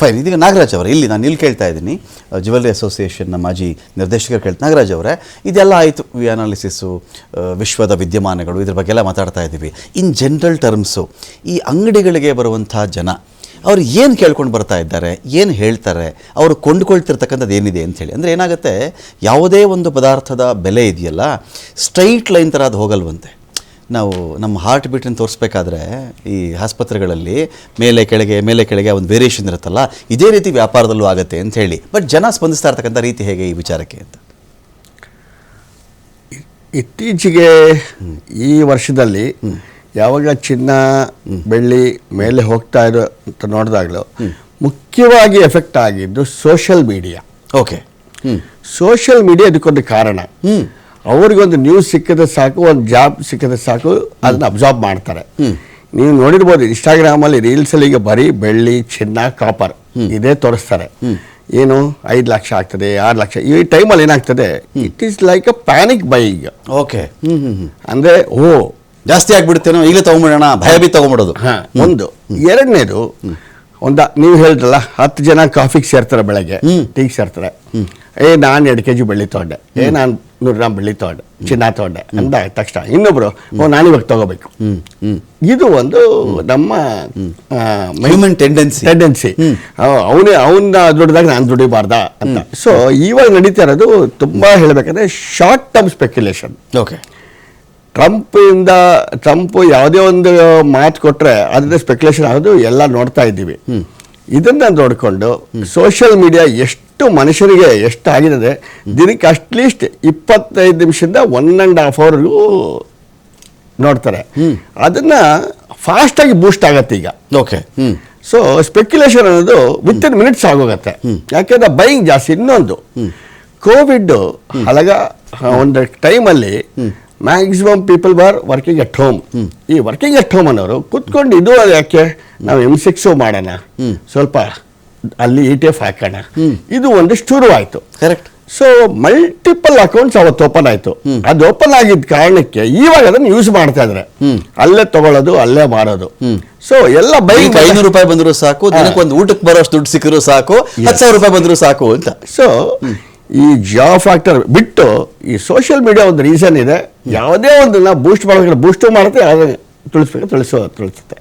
Fine ಇದೀಗ ನಾಗರಾಜ್ ಅವರೇ, ಇಲ್ಲಿ ನಾನು ಇಲ್ಲಿ ಕೇಳ್ತಾ ಇದ್ದೀನಿ. ಜ್ಯುವೆಲ್ಲರಿ ಅಸೋಸಿಯೇಷನ್ನ ಮಾಜಿ ನಿರ್ದೇಶಕರು ಕೇಳ್ತಾ ನಾಗರಾಜ್ ಅವರೇ, ಇದೆಲ್ಲ ಆಯಿತು. ವಿ ಅನಾಲಿಸಿಸು ವಿಶ್ವದ ವಿದ್ಯಮಾನಗಳು, ಇದ್ರ ಬಗ್ಗೆ ಎಲ್ಲ ಮಾತಾಡ್ತಾ ಇದ್ದೀವಿ. ಇನ್ ಜನರಲ್ ಟರ್ಮ್ಸು ಈ ಅಂಗಡಿಗಳಿಗೆ ಬರುವಂಥ ಜನ, ಅವ್ರು ಏನು ಕೇಳ್ಕೊಂಡು ಬರ್ತಾ ಇದ್ದಾರೆ, ಏನು ಹೇಳ್ತಾರೆ, ಅವರು ಕೊಂಡುಕೊಳ್ತಿರ್ತಕ್ಕಂಥದ್ದು ಏನಿದೆ ಅಂಥೇಳಿ ಅಂದರೆ ಏನಾಗುತ್ತೆ, ಯಾವುದೇ ಒಂದು ಪದಾರ್ಥದ ಬೆಲೆ ಇದೆಯಲ್ಲ ಸ್ಟ್ರೈಟ್ ಲೈನ್ ಥರ ಅದು ಹೋಗಲ್ವಂತೆ. ನಾವು ನಮ್ಮ ಹಾರ್ಟ್ ಬೀಟನ್ನು ತೋರಿಸ್ಬೇಕಾದ್ರೆ ಈ ಆಸ್ಪತ್ರೆಗಳಲ್ಲಿ ಮೇಲೆ ಕೆಳಗೆ ಮೇಲೆ ಕೆಳಗೆ ಒಂದು ವೇರಿಯೇಷನ್ ಇರುತ್ತಲ್ಲ ಇದೇ ರೀತಿ ವ್ಯಾಪಾರದಲ್ಲೂ ಆಗುತ್ತೆ ಅಂತ ಹೇಳಿ. ಬಟ್ ಜನ ಸ್ಪಂದಿಸ್ತಾ ಇರ್ತಕ್ಕಂಥ ರೀತಿ ಹೇಗೆ ಈ ವಿಚಾರಕ್ಕೆ ಅಂತ? ಇತ್ತೀಚೆಗೆ ಈ ವರ್ಷದಲ್ಲಿ ಯಾವಾಗ ಚಿನ್ನ ಬೆಳ್ಳಿ ಮೇಲೆ ಹೋಗ್ತಾ ಇರೋ ಅಂತ ನೋಡಿದಾಗಲೂ ಮುಖ್ಯವಾಗಿ ಎಫೆಕ್ಟ್ ಆಗಿದ್ದು social media okay social media ಇದಕ್ಕೊಂದು ಕಾರಣ ಅವ್ರಿಗೊಂದು ನ್ಯೂಸ್ ಸಿಕ್ಕಿದ್ರೆ ಸಾಕು ಒಂದು ಜಾಬ್ ಸಿಕ್ಕಿದ್ರೆ ಸಾಕು ಅದನ್ನ ಅಬ್ಸಾರ್ಬ್ ಮಾಡ್ತಾರೆ. ನೀವು ನೋಡಿರ್ಬೋದು ಇನ್ಸ್ಟಾಗ್ರಾಮಲ್ಲಿ ರೀಲ್ಸಲ್ಲಿ ಈಗ ಬರೀ ಬೆಳ್ಳಿ ಚಿನ್ನ ಕಾಪರ್ ಇದೇ ತೋರಿಸ್ತಾರೆ. ಏನು? ಐದು ಲಕ್ಷ ಆಗ್ತದೆ ಆರು ಲಕ್ಷ. ಈ ಟೈಮಲ್ಲಿ ಏನಾಗ್ತದೆ? It is like a panic okay ಹ್ಞೂ ಹ್ಞೂ ಹ್ಞೂ ಅಂದರೆ ಓ. ಜಾಸ್ತಿ ಆಗಿಬಿಡ್ತೇನೋ ಈಗ ತೊಗೊಂಬಿಡೋಣ ಭಯ ಬಿ ತೊಗೊಂಬಿಡೋದು. ಒಂದು. ಎರಡನೇದು ಒಂದ ನೀವು ಹೇಳಿದ್ರಲ್ಲ ಹತ್ತು ಜನ ಕಾಫಿಗೆ ಸೇರ್ತಾರೆ ಬೆಳಗ್ಗೆ ಟೀಗೆ ಸೇರ್ತಾರೆ. ಏ ನಾನು ಎರಡು ಕೆ ಜಿ ಬೆಳ್ಳಿ ತೊಗೊಂಡೆ. ಏ ನಾನು ನೂರು ಗ್ರಾಮ್ ಬೆಳ್ಳಿ ತೊಗೊಂಡೆ ಚಿನ್ನ ತೊಗೊಂಡೆ ಅಂದ ತಕ್ಷಣ. ಇನ್ನೊಬ್ರು ಓ ನಾನು ಇವಾಗ ತಗೋಬೇಕು. ಇದು ಒಂದು ನಮ್ಮ ಮೈಮೆಂಟ್ ಟೆಂಡೆನ್ಸಿ ಟೆಂಡೆನ್ಸಿ ಅವನೇ ಅವನ ದುಡ್ದಾಗ ನಾನು ದುಡಿಬಾರ್ದ ಅಂತ. ಸೊ ಇವಾಗ ನಡೀತಾ ಇರೋದು ತುಂಬಾ ಹೇಳಬೇಕಂದ್ರೆ short term speculation okay Trump ಇಂದ ಟ್ರಂಪ್ ಯಾವುದೇ ಒಂದು ಮಾತು ಕೊಟ್ರೆ ಅದ್ರ ಸ್ಪೆಕ್ಯುಲೇಷನ್ ಆಗೋದು ಎಲ್ಲ ನೋಡ್ತಾ ಇದ್ದೀವಿ. ಇದನ್ನ ನೋಡಿಕೊಂಡು ಸೋಷಿಯಲ್ ಮೀಡಿಯಾ ಎಷ್ಟು ಮನುಷ್ಯರಿಗೆ ಎಷ್ಟು ಆಗಿದೆ ದಿನಕ್ಕೆ ಅಟ್ಲೀಸ್ಟ್ ಇಪ್ಪತ್ತೈದು ನಿಮಿಷದಿಂದ ಒನ್ ಆ್ಯಂಡ್ ಹಾಫ್ ಅವರ್ಗೂ ನೋಡ್ತಾರೆ. ಅದನ್ನು ಫಾಸ್ಟಾಗಿ ಬೂಸ್ಟ್ ಆಗತ್ತೆ ಈಗ. ಓಕೆ. ಸೊ ಸ್ಪೆಕ್ಯುಲೇಷನ್ ಅನ್ನೋದು ವಿತ್ ಇನ್ ಮಿನಿಟ್ಸ್ ಆಗೋಗತ್ತೆ ಯಾಕೆಂದ್ರೆ ಬೈಯಿಂಗ್ ಜಾಸ್ತಿ ಇನ್ನೊಂದು. ಕೋವಿಡ್ ಹಲಗ ಒಂದು ಟೈಮಲ್ಲಿ maximum people bar working at home. ಈ ವರ್ಕಿಂಗ್ ಅಟ್ ಹೋಮ್ ಅನ್ನೋರು ಕುತ್ಕೊಂಡು ಇದು ಯಾಕೆ? ನಾವು ಎಂ ಸಿಕ್ಸು ಮಾಡೋಣ. ಸ್ವಲ್ಪ ಅಲ್ಲಿ ಇ ಟಿ ಎಫ್ ಹಾಕೋಣ. ಇದು ಒಂದು ಶುರು ಆಯಿತು. ಕರೆಕ್ಟ್ ಸೊ ಮಲ್ಟಿಪಲ್ ಅಕೌಂಟ್ಸ್ ಅವತ್ತು ಓಪನ್ ಆಯಿತು. ಅದು ಓಪನ್ ಆಗಿದ್ದ ಕಾರಣಕ್ಕೆ ಇವಾಗ ಅದನ್ನು ಯೂಸ್ ಮಾಡ್ತಾ ಇದ್ರೆ. ಅಲ್ಲೇ ತಗೊಳ್ಳೋದು ಅಲ್ಲೇ ಮಾರೋದು. ಸೊ ಎಲ್ಲ ಬೈಕ್ ಐನೂರು ರೂಪಾಯಿ ಬಂದರೂ ಸಾಕು ದಿನಕ್ಕೆ ಒಂದು ಊಟಕ್ಕೆ ಬರೋಷ್ಟು ದುಡ್ಡು ಸಿಕ್ಕರೂ ಸಾಕು ಹತ್ತು ಸಾವಿರ ರೂಪಾಯಿ ಬಂದರೂ ಸಾಕು ಅಂತ. ಸೊ ಈ ಜಾಬ್ ಫ್ಯಾಕ್ಟರ್ ಬಿಟ್ಟು ಈ ಸೋಷಿಯಲ್ ಮೀಡಿಯಾ ಒಂದು ರೀಸನ್ ಇದೆ. ಯಾವುದೇ ಒಂದು ನಾವು ಬೂಸ್ಟ್ ಮಾಡಬೇಕಾದ್ರೆ ಬೂಸ್ಟು ಮಾಡುತ್ತೆ ಯಾವುದೇ ತುಳಿಸ್ಬೇಕು ತಿಳಿಸುತ್ತೆ. ತುಳಿಸುತ್ತೆ